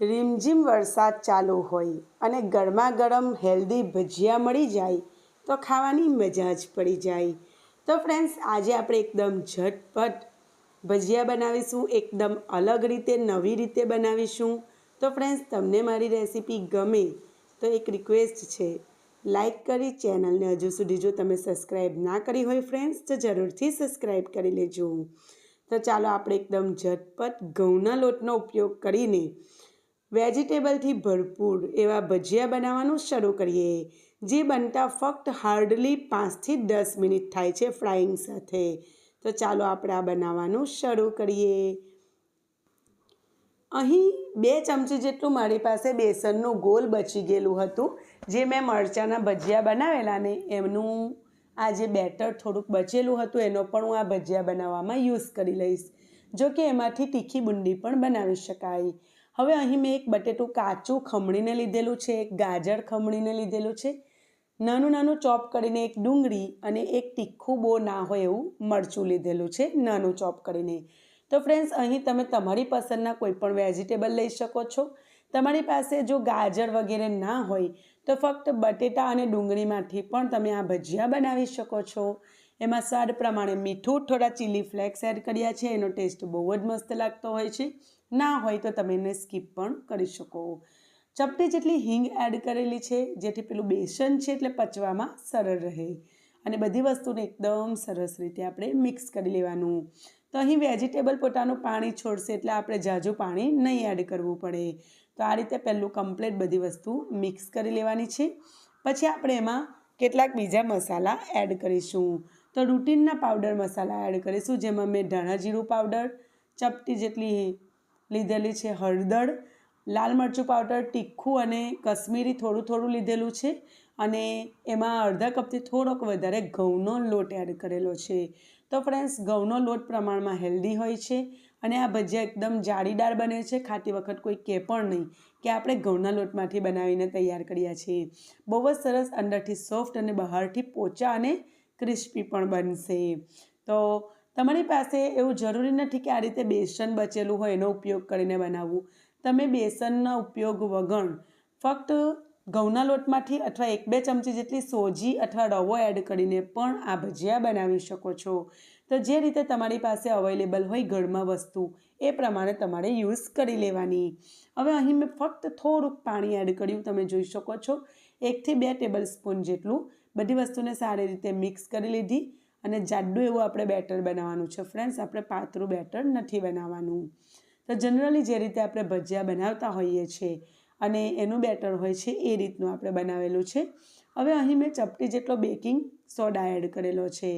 રીમઝીમ વરસાદ ચાલુ હોય અને ગરમા ગરમ હેલ્ધી ભજીયા મળી જાય, તો ખાવાની મજા જ પડી જાય. તો ફ્રેન્ડ્સ આજે આપણે એકદમ ઝટપટ ભજીયા બનાવીશું, એકદમ અલગ રીતે, નવી રીતે બનાવીશું. તો ફ્રેન્ડ્સ તમને મારી રેસીપી ગમે તો એક રિક્વેસ્ટ છે. લાઈક કરી ચેનલને હજુ સુધી જો તમે સબસ્ક્રાઈબ ના કરી હોય ફ્રેન્ડ્સ તો જરૂરથી સબસ્ક્રાઈબ કરી લેજો. તો ચાલો આપણે એકદમ ઝટપટ ઘઉંના લોટનો ઉપયોગ કરીને વેજીટેબલથી ભરપૂર એવા ભજીયા બનાવવાનું શરૂ કરીએ, જે બનતા ફક્ત હાર્ડલી પાંચથી દસ મિનિટ થાય છે ફ્રાઈંગ સાથે. તો ચાલો આપણે આ બનાવવાનું શરૂ કરીએ. અહીં બે ચમચી જેટલું મારી પાસે બેસનનું ગોલ બચી ગયેલું હતું, જે મેં મરચાંના ભજીયા બનાવેલા ને એમનું આ જે બેટર થોડુંક બચેલું હતું, એનો પણ હું આ ભજીયા બનાવવામાં યુઝ કરી લઈશ. જો કે એમાંથી તીખી બુંદી પણ બનાવી શકાય. હવે અહીં મેં એક બટેટું કાચું ખમણીને લીધેલું છે, એક ગાજર ખમણીને લીધેલું છે. નાનું નાનું ચોપ કરીને એક ડુંગળી અને એક તીખું બહુ ના હોય એવું મરચું લીધેલું છે, નાનું ચોપ કરીને. તો ફ્રેન્ડ્સ અહીં તમે તમારી પસંદના કોઈપણ વેજીટેબલ લઈ શકો છો. તમારી પાસે જો ગાજર વગેરે ના હોય, તો ફક્ત બટેટા અને ડુંગળીમાંથી પણ તમે આ ભજીયા બનાવી શકો છો. એમાં સ્વાદ પ્રમાણે મીઠું, થોડા ચીલી ફ્લેક્સ એડ કર્યા છે. એનો ટેસ્ટ બહુ જ મસ્ત લાગતો હોય છે. ના હોય તો તમે એને સ્કીપ પણ કરી શકો. ચપટી જેટલી હિંગ એડ કરેલી છે, જેથી પેલું બેસન છે એટલે પચવામાં સરળ રહે. અને બધી વસ્તુને એકદમ સરસ રીતે આપણે મિક્સ કરી લેવાનું. તો અહીં વેજીટેબલ પોતાનું પાણી છોડશે એટલે આપણે જાજુ પાણી નહીં એડ કરવું પડે. તો આ રીતે પહેલું કમ્પ્લેટ બધી વસ્તુ મિક્સ કરી લેવાની છે. પછી આપણે એમાં કેટલાક બીજા મસાલા એડ કરીશું. તો રૂટીનના પાવડર મસાલા એડ કરીશું, જેમાં મેં ધાણા જીરું પાવડર, ચપટી જેટલી લીધેલી છે હળદર, લાલ મરચું પાવડર, તીખું અને કશ્મીરી થોડું થોડું લીધેલું છે. અને એમાં અડધા કપથી થોડોક વધારે ઘઉંનો લોટ એડ કરેલો છે. તો ફ્રેન્ડ્સ, ઘઉંનો લોટ પ્રમાણમાં હેલ્ધી હોય છે અને આ ભજીયા એકદમ જાળીદાર બને છે, ખાતી વખત કોઈ કે પણ નહીં કે આપણે ઘઉંના લોટમાંથી બનાવીને તૈયાર કર્યા છીએ. બહુ જ સરસ, અંદરથી સોફ્ટ અને બહારથી પોચા અને ક્રિસ્પી પણ બનશે. તો તમારી પાસે એવું જરૂરી નથી કે આ રીતે બેસન બચેલું હોય એનો ઉપયોગ કરીને બનાવવું. તમે બેસનનો ઉપયોગ વગર ફક્ત ઘઉંના લોટમાંથી અથવા એક બે ચમચી જેટલી સોજી અથવા રવો એડ કરીને પણ આ ભજીયા બનાવી શકો છો. તો જે રીતે તમારી પાસે અવેલેબલ હોય ઘરમાં વસ્તુ, એ પ્રમાણે તમારે યુઝ કરી લેવાની. હવે અહીં મેં ફક્ત થોડુંક પાણી એડ કર્યું, તમે જોઈ શકો છો. એકથી બે ટેબલ સ્પૂન જેટલું બધી વસ્તુને સારી રીતે મિક્સ કરી લીધી અને જાડું એવું આપણે બેટર બનાવવાનું છે. ફ્રેન્ડ્સ, આપણે પાતળું બેટર નથી બનાવવાનું. તો જનરલી જે રીતે આપણે ભજીયા બનાવતા હોઈએ છીએ અને એનું બેટર હોય છે એ રીતનું આપણે બનાવેલું છે. હવે અહીં મેં ચપટી જેટલો બેકિંગ સોડા એડ કરેલો છે.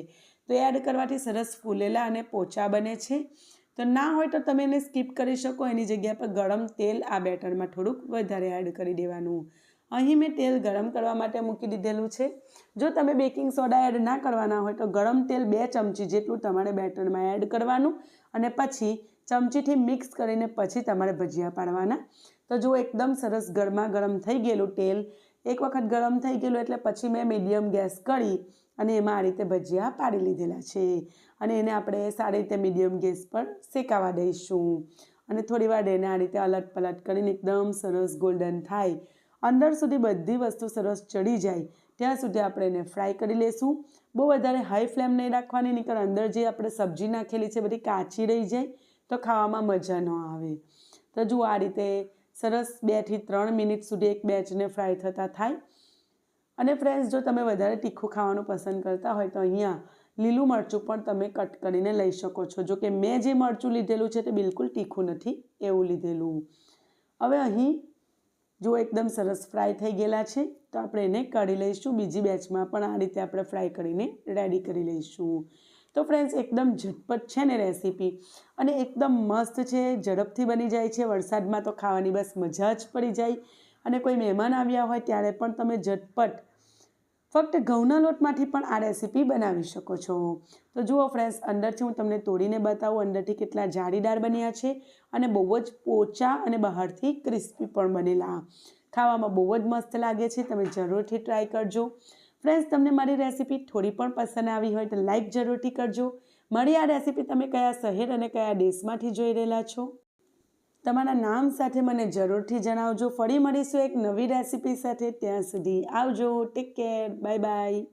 તો એડ કરવાથી સરસ ફૂલેલા અને પોચા બને છે. તો ના હોય તો તમે એને સ્કીપ કરી શકો, એની જગ્યા પર ગરમ તેલ આ બેટરમાં થોડુંક વધારે એડ કરી દેવાનું. અહીં મેં તેલ ગરમ કરવા માટે મૂકી દીધેલું છે. જો તમે બેકિંગ સોડા એડ ના કરવાના હોય તો ગરમ તેલ બે ચમચી જેટલું તમારે બેટરમાં એડ કરવાનું અને પછી ચમચીથી મિક્સ કરીને પછી તમારે ભજીયા પાડવાના. તો જો એકદમ સરસ ગરમા ગરમ થઈ ગયેલું તેલ. એક વખત ગરમ થઈ ગયેલું એટલે પછી મેં મીડિયમ ગેસ કરી અને એમાં આ રીતે ભજીયા પાડી લીધેલા છે. અને એને આપણે સારી રીતે મીડિયમ ગેસ પર શેકાવા દઈશું. અને થોડી વાર એને આ રીતે અલટ પલટ કરીને એકદમ સરસ ગોલ્ડન થાય. અંદર સુધી બધી વસ્તુ સરસ ચડી જાય. ત્યાં સુધી આપણે એને ફ્રાય કરી લઈશું બહુ વધારે હાઈ ફ્લેમ નહીં રાખવાની, નહીં અંદર જે આપણે સબ્જી નાખેલી છે બધી કાચી રહી જાય, તો ખાવામાં મજા ન આવે. તો જુઓ આ રીતે સરસ બેથી ત્રણ મિનિટ સુધી એક બેચને ફ્રાય થતા થાય. અને ફ્રેન્ડ્સ જો તમે વધારે તીખું ખાવાનું પસંદ કરતા હોય તો અહીંયા લીલું મરચું પણ તમે કટ કરીને લઈ શકો છો. જો કે મેં જે મરચું લીધેલું છે તે બિલકુલ તીખું નથી, એવું લીધેલું. હવે અહીં જો એકદમ સરસ ફ્રાય થઈ ગયેલા છે, તો આપણે એને કાઢી લઈશું. બીજી બેચમાં પણ આ રીતે આપણે ફ્રાય કરીને રેડી કરી લઈશું. તો ફ્રેન્ડ્સ, એકદમ ઝટપટ છે ને રેસીપી. અને એકદમ મસ્ત છે, ઝડપથી બની જાય છે. વરસાદમાં તો ખાવાની બસ મજા જ પડી જાય. અને કોઈ મહેમાન આવ્યા હોય ત્યારે પણ તમે ઝટપટ ફક્ત ઘઉંના લોટમાંથી પણ આ રેસીપી બનાવી શકો છો. તો જુઓ ફ્રેન્ડ્સ અંદરથી હું તમને તોડીને બતાવું, અંદરથી કેટલા જાળીદાર બન્યા છે અને બહુ જ પોચા અને બહારથી ક્રિસ્પી પણ બનેલા. ખાવામાં બહુ જ મસ્ત લાગે છે, તમે જરૂરથી ટ્રાય કરજો. ફ્રેન્ડ્સ તમને મારી રેસીપી થોડી પણ પસંદ આવી હોય તો લાઈક જરૂરથી કરજો. મારી આ રેસીપી તમે કયા શહેર અને કયા દેશમાંથી જોઈ રહેલા છો? તમારા નામ સાથે મને જરૂરથી જણાવજો. ફરી મળીશું એક નવી રેસિપી સાથે. ત્યાં સુધી આવજો. Take care bye bye